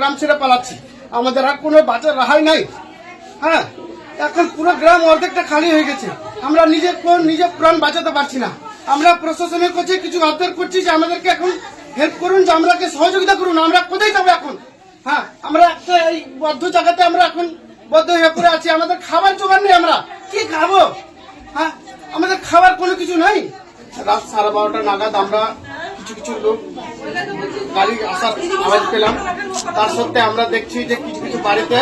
গ্রাম ছেড়ে পালাচ্ছি। আমাদের আর কোনো বাঁচার রাহাই নাই। হ্যাঁ এখন পুরো গ্রাম অর্ধেকটা খালি হয়ে গেছে। আমরা নিজের নিজের প্রাণ বাঁচাতে পারছি না। আমরা প্রশাসনের কাছে কিছু আবদার করছি যে আমাদেরকে এখন হেল্প করুন, যে আমরাকে সহযোগিতা করুন। আমরা কোথায় যাব এখন? হ্যাঁ আমরা একটা এই বদ্ধ জায়গাতে আমরা এখন বদ্ধ হয়ে পড়ে আছি। আমাদের খাবার জোগাড় নেই আমরা। কি খাব? হ্যাঁ আমাদের খাবার কোনো কিছু নাই। রাত সাড়ে বারোটা নাগাদ আমরা কিছু কিছু লোক গাড়ি আসার আওয়াজ পেলাম। তার সত্ত্বে আমরা দেখছি যে কিছু কিছু বাড়িতে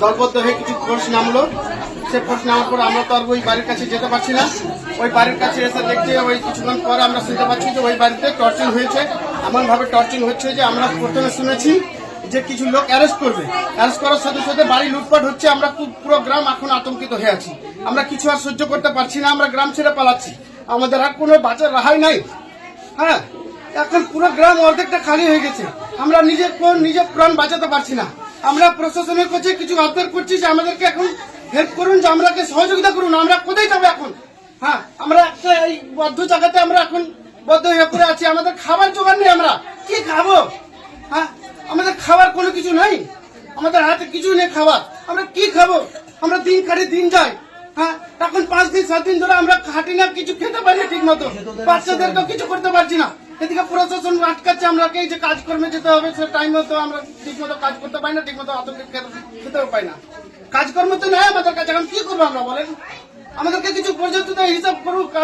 দলবদ্ধ হয়ে কিছু ফোর্স নামলো। সে ফোর্স নামার পর আমরা তো আর ওই বাড়ির কাছে যেতে পারছি না। ওই বাড়ির কাছে এসে দেখছি ওই কিছুক্ষণ পরে আমরা শুনতে পাচ্ছি যে ওই বাড়িতে টর্চিং হয়েছে। এমনভাবে টর্চিং হচ্ছে যে আমরা প্রথমে শুনেছি যে কিছু লোক অ্যারেস্ট করবে। অ্যারেস্ট করার সাথে সাথে বাড়ি লুটপাট হচ্ছে। আমরা পুরো গ্রাম এখন আতঙ্কিত হয়ে আছি। আমরা কিছু আর সহ্য করতে পারছি না। আমরা গ্রাম ছেড়ে পালাচ্ছি। আমাদের আর কোনো বাঁচার রাহাই নাই। হ্যাঁ এখন পুরো গ্রাম অর্ধেকটা খালি হয়ে গেছে। আমরা নিজের নিজের প্রাণ বাঁচাতে পারছি না। আমরা প্রশাসনের কাছে কিছু আবদার করছি যে আমাদেরকে এখন হেল্প করুন, যে আমরাকে সহযোগিতা করুন, আমরা কোথায় যাব এখন? হ্যাঁ আমরা একটা এই বদ্ধ জায়গাতে আমরা এখন বদ্ধ হয়ে পড়ে আছি। আমাদের খাবার জোগাড় নেই আমরা। কি খাব? হ্যাঁ আমাদের খাবার কোনো কিছু নাই। আমাদের হাতে কিছু নেই খাবার। আমরা কি খাব? আমরা দিন কাটি দিন যাই। এখন পাঁচ দিন, সাত দিন ধরে আমরা খাটি না, কিছু খেতে পারি ঠিক মতো বাচ্চাদেরকে কিছু করতে পারছি না। এদিকে প্রশাসন আটকাচ্ছে আমরা এই যে কাজকর্মে যেতে হবে, সে টাইম মতো আমরা ঠিক মতো কাজ করতে পারি না ঠিক মতো খেতে- খেতেও পাই না। কাজকর্ম তো নেই আমাদের কাছে, এখন কি করব আমরা বলেন? আমাদেরকে কিছু পর্যন্ত হিসাব করুক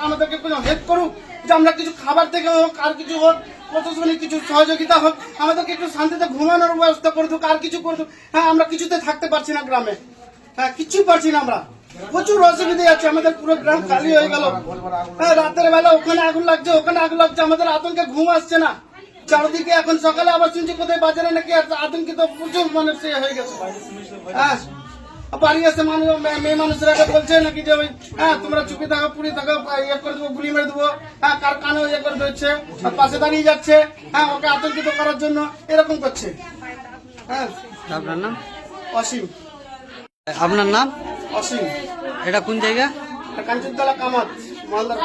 আমাদেরকে কোনো হেল্প করুক, যে আমরা কিছু খাবার থেকে হোক, আর কিছু হোক, প্রশাসনিক কিছু সহযোগিতা হোক, আমাদেরকে একটু শান্তিতে ঘুমানোর ব্যবস্থা করে দুক, আর কিছু করে দুক। হ্যাঁ আমরা কিছুতে থাকতে পারছি না গ্রামে। হ্যাঁ কিচ্ছুই পারছি না আমরা। প্রচুর অসুবিধা আছে আমাদের পুরো গ্রাম খালি হয়ে গেল। হ্যাঁ রাতের বেলা ওখানে আগুন লাগছে ওখানে আগুন লাগছে আমাদের আতঙ্কে ঘুম আসছে না। চারদিকে এখন সকালে আবার শুনছি কোথায় বাজারে নাকি আতঙ্কিত প্রচুর মানুষ হয়ে গেছে। হ্যাঁ বাড়ি আসে মানুষ মেয়ে মানুষরা বলছে নাকি যে ওই হ্যাঁ তোমরা চুপি থাকো পুরি থাকো ইয়ে করে দেবো গুলি মেরে দেবো হ্যাঁ কার কানে ইয়ে করে দিচ্ছে পাশে দাঁড়িয়ে যাচ্ছে হ্যাঁ ওকে আতঙ্কিত করার জন্য এরকম করছে। হ্যাঁ। আপনার নাম? অসীম। আপনার নাম? অসীম। এটা কোন জায়গা? কাঞ্চনতলা কামাত মালদার